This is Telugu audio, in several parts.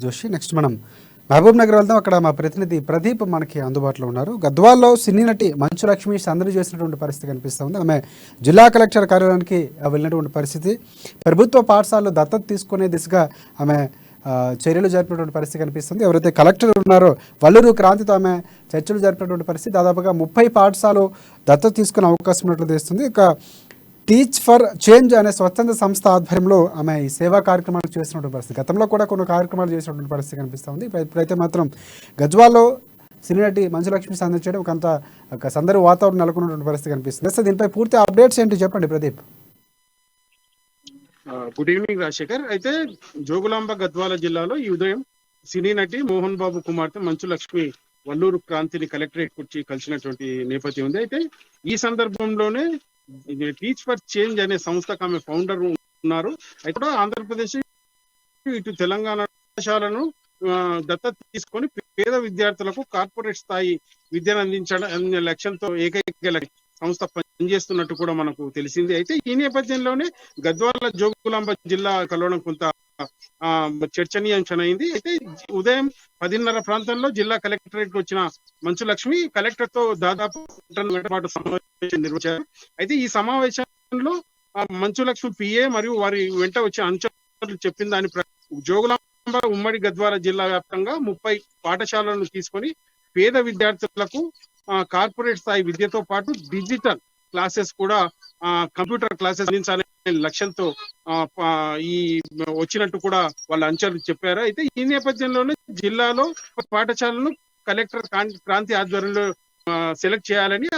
జోషి. నెక్స్ట్ మనం మహబూబ్ నగర్ వెళ్దాం. అక్కడ మా ప్రతినిధి ప్రదీప్ మనకి అందుబాటులో ఉన్నారు. గద్వాల్లో సినీ నటి మంచు లక్ష్మి సందడి చేసినటువంటి పరిస్థితి కనిపిస్తుంది. ఆమె జిల్లా కలెక్టర్ కార్యాలయానికి వెళ్ళినటువంటి పరిస్థితి. ప్రభుత్వ పాఠశాలలు దత్తత తీసుకునే దిశగా ఆమె చర్యలు జరిపినటువంటి పరిస్థితి కనిపిస్తుంది. ఎవరైతే కలెక్టర్ ఉన్నారో వల్లూరు క్రాంతితో ఆమె చర్చలు జరిపినటువంటి పరిస్థితి. దాదాపుగా ముప్పై పాఠశాలలు దత్తత తీసుకునే అవకాశం ఉన్నట్లు తెలుస్తుంది. ఇక టీచ్ ఫర్ చేంజ్ అనే స్వచ్ఛంద సంస్థ ఆధ్వర్యంలో ఆమె ఈ సేవా కార్యక్రమాలు చేసినటువంటి పరిస్థితి. గతంలో కూడా కొన్ని కార్యక్రమాలు చేసినటువంటి పరిస్థితి కనిపిస్తుంది. ఇప్పుడు- ఇప్పుడైతే మాత్రం గజ్వాల్లో సినీ నటి మంచులక్ష్మి సందర్శించడం ఒక ఒక సందడి వాతావరణం నెలకొన్నటువంటి పరిస్థితి కనిపిస్తుంది. సార్ దీనిపై పూర్తి అప్డేట్స్ ఏంటి చెప్పండి ప్రదీప్. Good evening Rajasekhar. అయితే జోగులాంబ గద్వాల జిల్లాలో ఈ ఉదయం సినీ నటి మోహన్ బాబు కుమార్తె మంచు లక్ష్మి వల్లూరు క్రాంతిని కలెక్టరేట్ కూర్చి కలిసినటువంటి నేపథ్యం ఉంది. అయితే ఈ సందర్భంలోనే టీచ్ ఫర్ చేంజ్ అనే సంస్థకు ఆమె ఫౌండర్ ఉన్నారు. అయితే కూడా ఆంధ్రప్రదేశ్ ఇటు తెలంగాణ పాఠశాలను దత్తత తీసుకొని పేద విద్యార్థులకు కార్పొరేట్ స్థాయి విద్యను అందించడం అనే లక్ష్యంతో ఏకైక సంస్థ పనిచేస్తున్నట్టు కూడా మనకు తెలిసింది. అయితే ఈ నేపథ్యంలోనే గద్వాల జోగులాంబ జిల్లా కలవడం కొంత చర్చనీయాంశమైంది. అయితే ఉదయం పదిన్నర ప్రాంతంలో జిల్లా కలెక్టరేట్ వచ్చిన మంచు లక్ష్మి కలెక్టర్తో దాదాపు పాటు సమావేశం నిర్వహించారు. అయితే ఈ సమావేశంలో మంచులక్ష్మి మంచు లక్ష్మి పిఏ మరియు వారి వెంట వచ్చే అంచనాలు చెప్పిన దాని జోగులాంబ ఉమ్మడి గద్వాల జిల్లా వ్యాప్తంగా ముప్పై పాఠశాలలను తీసుకొని పేద విద్యార్థులకు కార్పొరేట్ స్థాయి విద్యతో పాటు డిజిటల్ క్లాసెస్ కూడా కంప్యూటర్ క్లాసెస్ అందించాలనే లక్ష్యంతో ఈ వచ్చినట్టు కూడా వాళ్ళ అంచనాలు చెప్పారు. అయితే ఈ నేపథ్యంలోనే జిల్లాలో పాఠశాలను కలెక్టర్ క్రాంతి ఆధ్వర్యంలో సెలెక్ట్ చేయాలని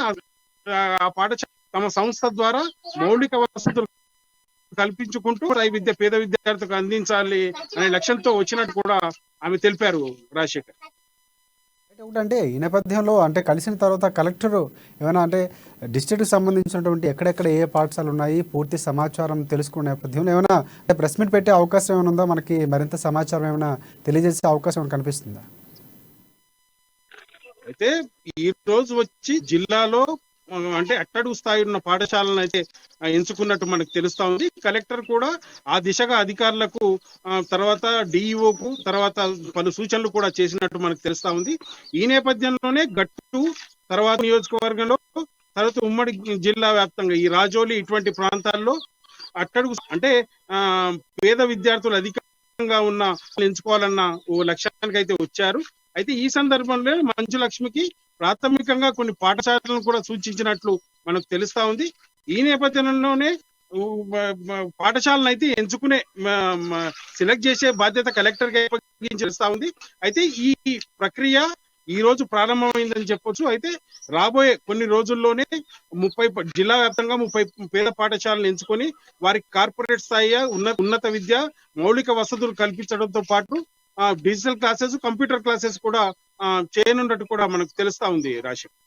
ఆ- పాఠశాల తమ సంస్థ ద్వారా మౌలిక వసతులు కల్పించుకుంటూ ఈ విద్య పేద విద్యార్థులకు అందించాలి అనే లక్ష్యంతో వచ్చినట్టు కూడా ఆమె తెలిపారు రాజశేఖర్. ఒకటంటే ఈ నేపథ్యంలో అంటే కలిసిన తర్వాత కలెక్టర్ ఏమైనా అంటే డిస్ట్రిక్ట్కి సంబంధించినటువంటి ఎక్కడెక్కడ ఏ పాఠశాలలు ఉన్నాయి పూర్తి సమాచారం తెలుసుకునే నేపథ్యంలో ఏమైనా అంటే ప్రెస్ మీట్ పెట్టే అవకాశం ఏమైనా ఉందా? మనకి మరింత సమాచారం ఏమైనా తెలియజేసే అవకాశం ఏమైనా కనిపిస్తుందా? అయితే ఈ రోజు వచ్చి జిల్లాలో అంటే అట్టడుగు స్థాయి ఉన్న పాఠశాలను అయితే ఎంచుకున్నట్టు మనకు తెలుస్తా ఉంది. కలెక్టర్ కూడా ఆ దిశగా అధికారులకు తర్వాత డిఈఓకు తర్వాత పలు సూచనలు కూడా చేసినట్టు మనకు తెలుస్తా ఉంది. ఈ నేపథ్యంలోనే గట్టు తర్వాత నియోజకవర్గంలో తర్వాత ఉమ్మడి జిల్లా వ్యాప్తంగా ఈ రాజోలి ఇటువంటి ప్రాంతాల్లో అట్టడుగు అంటే ఆ పేద విద్యార్థులు అధికంగా ఉన్న ఎంచుకోవాలన్న ఓ లక్ష్యానికి అయితే వచ్చారు. అయితే ఈ సందర్భంలో మంచు లక్ష్మికి ప్రాథమికంగా కొన్ని పాఠశాలను కూడా సూచించినట్లు మనకు తెలుస్తా ఉంది. ఈ నేపథ్యంలోనే పాఠశాలను అయితే ఎంచుకునే సెలెక్ట్ చేసే బాధ్యత కలెక్టర్ తెలుస్తా ఉంది. అయితే ఈ ప్రక్రియ ఈ రోజు ప్రారంభమైందని చెప్పొచ్చు. అయితే రాబోయే కొన్ని రోజుల్లోనే ముప్పై జిల్లా వ్యాప్తంగా ముప్పై పేద పాఠశాలను ఎంచుకొని వారికి కార్పొరేట్ స్థాయి ఉన్న ఉన్నత విద్య మౌలిక వసతులు కల్పించడంతో పాటు డిజిటల్ క్లాసెస్ కంప్యూటర్ క్లాసెస్ కూడా చేయనున్నట్టు కూడా మనకు తెలుస్తా ఉంది రాశి.